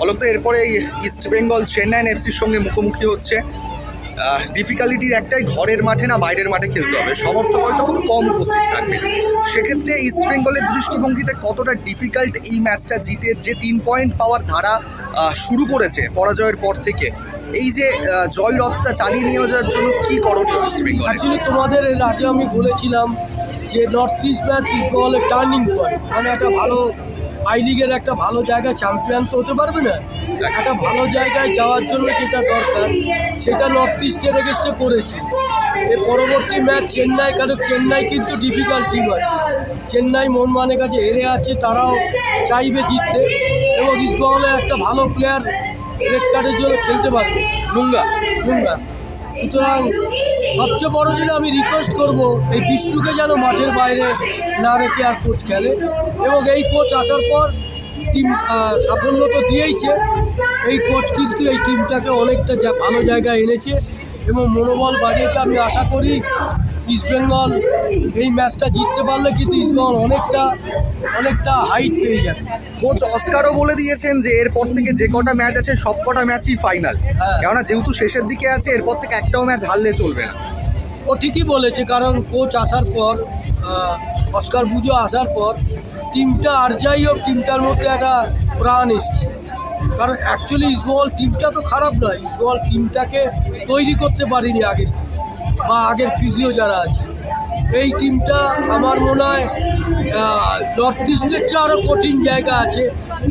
অলোক এরপরে ইস্ট বেঙ্গল চেন্নাইন এফসির সঙ্গে মুখোমুখি হচ্ছে। ডিফিকাল্টির একটাই ঘরের মাঠে না বাইরের মাঠে খেলতে হবে। সমর্থক হয়তো খুব কম উপস্থিত থাকবে। সেক্ষেত্রে ইস্ট বেঙ্গলের দৃষ্টিভঙ্গিতে কতটা ডিফিকাল্ট এই ম্যাচটা জিতে যে তিন পয়েন্ট পাওয়ার ধারা শুরু করেছে পরাজয়ের পর থেকে? এই যে আহ, জয় রথটা চালিয়ে নিয়ে যাওয়ার জন্য কি করণীয় ইস্ট বেঙ্গল অ্যাকচুয়ালি তোমাদের এর আগে আমি বলেছিলাম যে নর্থ ইস্ট ম্যাচ ইজ বলে টার্নিং পয়েন্ট মানে একটা ভালো আই লিগের একটা ভালো জায়গায় চ্যাম্পিয়ন তো হতে পারবে না। একটা ভালো জায়গায় যাওয়ার জন্য যেটা দরকার, সেটা নর্থ ইস্টের এগেস্টে করেছে। এর পরবর্তী ম্যাচ চেন্নাই, কারণ চেন্নাই কিন্তু ডিফিকাল্ট টিম আছে। চেন্নাই মনমানের কাছে হেরে আছে, তারাও চাইবে জিততে। এবং ইস্টবেঙ্গলে একটা ভালো প্লেয়ার রেড কার্ডের জন্য খেলতে পারবে। লুঙ্গা বুঝলা সুতরাং সবচেয়ে বড় যেটা আমি রিকোয়েস্ট করব, এই বিষ্ণুকে যেন মাঠের বাইরে না রেখে আর কোচ খেলে। এবং এই কোচ আসার পর টিম সাফল্য তো দিয়েইছে। এই কোচ কিন্তু এই টিমটাকে অনেকটা ভালো জায়গায় এনেছে এবং মনোবল বাড়িয়েছে। আমি আশা করি ইস্টবেঙ্গল এই ম্যাচটা জিততে পারলে কিন্তু ইস্টবেঙ্গল অনেকটা অনেকটা হাইট পেয়ে যাবে। কোচ অস্কারও বলে দিয়েছেন যে এরপর থেকে যে কটা ম্যাচ আছে সব কটা ম্যাচই ফাইনাল হ্যাঁ। কেননা যেহেতু শেষের দিকে আছে এরপর থেকে একটাও ম্যাচ হারলে চলবে না। ও ঠিকই বলেছে কারণ কোচ আসার পর অস্কার বুঝো আসার পর টিমটা আর যাই হোক টিমটার মধ্যে একটা প্রাণ এসছে। কারণ অ্যাকচুয়ালি ইসবল টিমটা তো খারাপ নয়। ইসবল টিমটাকে তৈরি করতে পারিনি আগে। বা আগের ফিজিও যারা আছে, এই টিমটা আমার মনে হয় নর্থ ইস্টের চেয়ে আরও কঠিন জায়গা আছে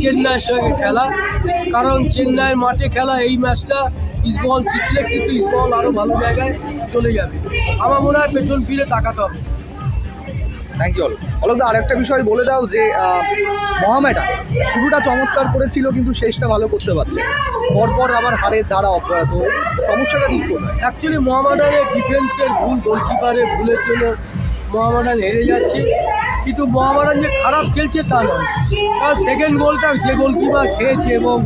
চেন্নাইয়ের সঙ্গে খেলা। কারণ চেন্নাইয়ের মাঠে খেলা এই ম্যাচটা ইসবল জিতলে কিন্তু ইসবল আরও ভালো জায়গায় চলে যাবে। আমার মনে হয় পেছন ফিরে তাকাতে হবে। থ্যাংক ইউ অলোক অলোকদা আরেকটা বিষয় বলে দাও যে আহ, মহামেডান শুরুটা চমৎকার করেছিল কিন্তু শেষটা ভালো করতে পারছে। পরপর আবার হারের ধারা অব্যাহত। সমস্যাটা ঠিক কোথায়? অ্যাকচুয়ালি মোহামেডানের ডিফেন্সের ভুল গোলকিপারের ভুলের জন্য মোহামেডান হেরে যাচ্ছে। কিন্তু মোহামেডান যে খারাপ খেলছে তা নয়। তার সেকেন্ড গোলটা যে গোলকিপার খেয়েছে এবং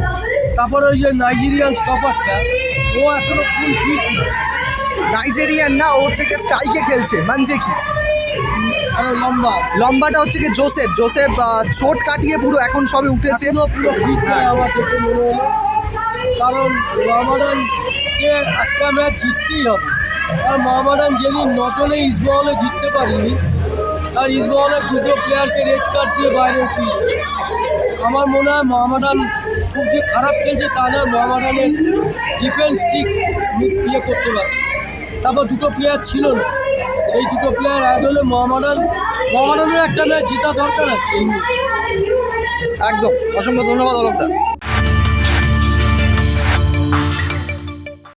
তারপরে ওই যে নাইজেরিয়ান স্টপারটা ও এখনও ফুল নয়। নাইজেরিয়ান না ও হচ্ছে কি স্ট্রাইকে খেলছে মানছে কি লম্বা। লম্বাটা হচ্ছে কি জোসেফ। জোসেফ চোট কাটিয়ে পুরো এখন সবে উঠেছে। এখনও পুরো ফিট নয় আমার দেখে মনে হলো। কারণ মোহামেডানকে একটা ম্যাচ জিততেই হবে। আর মোহামেডান যেদিন নজনে ইসবহলে জিততে পারিনি আর ইসবহলের দুটো প্লেয়ারকে রেড কার্ড দিয়ে বাইরে উঠিয়েছে। আমার মনে হয় মোহামেডান খুব যে খারাপ খেলছে তা নয় মোহামেডানের ডিফেন্স ঠিক ইয়ে করতে পারছে। তারপর দুটো প্লেয়ার ছিল না। সেই দুটো প্লেয়ার অ্যাড হলে মোহামেডান মোহামেডানের একটা ম্যাচ জিতা দরকার আছে। একদম। অসংখ্য ধন্যবাদ অলোকদা